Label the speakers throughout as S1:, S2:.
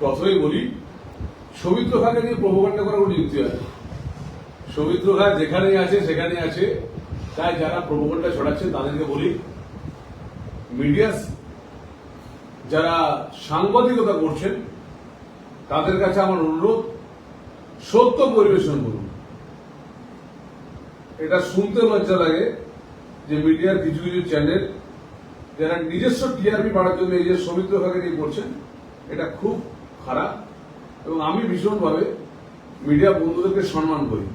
S1: প্রথমেই বলি, সৌমিত্র খাকে নিয়ে প্রভোকান্ড করার কোনো যুক্তি আছে। সৌমিত্র খা যেখানেই আছে, সেখানেই আছে। তাই যারা প্রভোকান্ডটা ছড়াচ্ছে, তাদেরকে বলি মিডিয়া যারা সাংবাদিকতা করছেন, তাদের কাছে আমার অনুরোধ, সত্য পরিবেশন করুন। এটা শুনতে লজ্জা লাগে যে মিডিয়ার কিছু কিছু চ্যানেল যারা নিজস্ব টিআরপি বাড়ার জন্য এই যে সৌমিত্র খাকে নিয়ে করছেন, এটা খুব খারাপ। এবং আমি ভীষণভাবে মিডিয়া বন্ধুদেরকে সম্মান করি।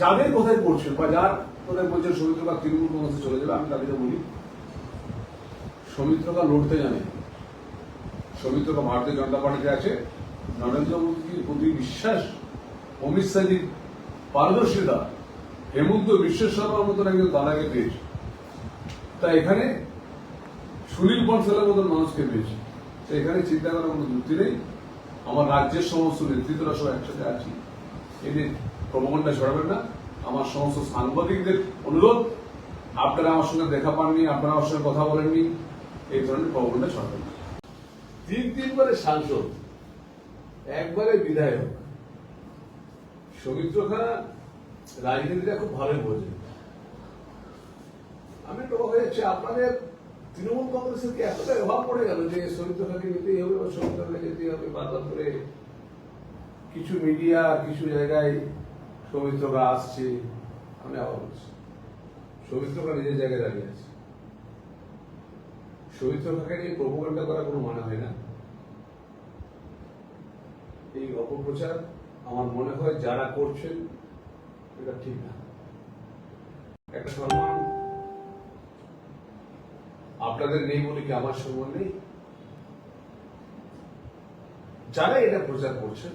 S1: যাদের কোথায় করছেন বা যার কোথায় বলছেন সৌমিত্র খাক তৃণমূল কংগ্রেসে চলে যাবে, আমি তাদেরকে বলি, সৌমিত্র খাক লড়তে জানে। সৌমিত্র খাক ভারতীয় জনতা পার্টিতে আছে। নরেন্দ্র মোদীর প্রতি বিশ্বাস, অমিত শাহজির পারদর্শিতা, হেমন্ত বিশ্ব শর্মার মতন একজন দাদাকে পেয়েছে। তা এখানে সুনীল বনসালের মতন মানুষকে পেয়েছে। তো এখানে চিন্তা করার কোনো যুক্তি নেই। আমার রাজ্যের সমস্ত নেতৃত্বরা সব একসাথে আছি। এদের প্রবন্ধটা ছড়াবেন না। আমার সমস্ত সাংবাদিকদের অনুরোধ, আপনারা আমার সঙ্গে দেখা পাননি, আপনারা আমার সঙ্গে কথা বলেননি, এই ধরনের প্রবন্ধটা ছড়াবেন না। তিন তিনবারে সাংসদ, একবারে বিধায়ক। সৌমিত্র খা রাজনীতিটা খুব ভালোই বোঝে আমি একটু অবাক হয়ে আপনাদের তৃণমূল কংগ্রেসের কি এতটা অভাব পড়ে গেল যে সৌমিত্র খাকে নিতেই হবে বা সৌমিত্র খাকে যেতেই হবে? বারবার করে কিছু মিডিয়া কিছু জায়গায় সৌমিত্র খা আসছে, আমি আবার বলছি। সৌমিত্র খা নিজের জায়গায় দাঁড়িয়ে আছে। সৌমিত্র খাকে নিয়ে প্রভোকান্ডা করা কোনো মানে হয় না। এই অপপ্রচার আমার মনে হয় যারা করছেন, এটা ঠিক না। একটা সম্মান আপনাদের নেই বলে কি আমার সম্মান নেই? যারা এটা প্রচার করছেন,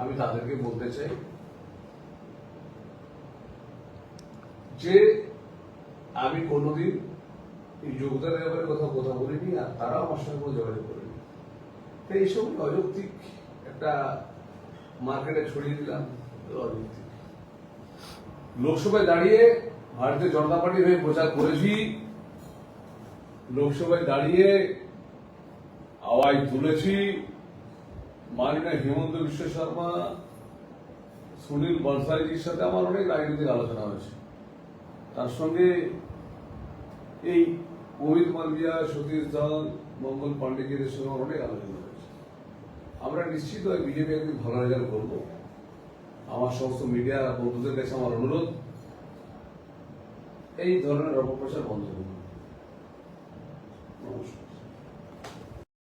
S1: আমি তাদেরকে বলতে চাই যে আমি কোনোদিন এই যোগদানের ব্যাপারে কথা কথা বলিনি আর তারাও আমার সঙ্গে কোনো যোগাযোগ করেনি। তো এইসব অযৌক্তিক একটা মার্কেটে ছড়িয়ে দিলাম, অযৌক্তিক। লোকসভায় দাঁড়িয়ে ভারতীয় জনতা পার্টির হয়ে প্রচার করেছি লোকসভায় দাঁড়িয়ে আওয়াজ তুলেছি মাননীয় হেমন্ত বিশ্ব শর্মা, সুনীল বনসাইজির সাথে আমার অনেক রাজনৈতিক আলোচনা হয়েছে। তার সঙ্গে এই অমিত মালবিয়া সতীশ দল, মঙ্গল পাণ্ডেজিদের সঙ্গে আমার অনেক আলোচনা হয়েছে। আমরা নিশ্চিত হয় বিজেপি একদিন ভালো রেজাল্ট করব। আমার সমস্ত মিডিয়া বন্ধুদের কাছে আমার অনুরোধ, এই ধরনের অপপ্রচার বন্ধ করুন। Thank you.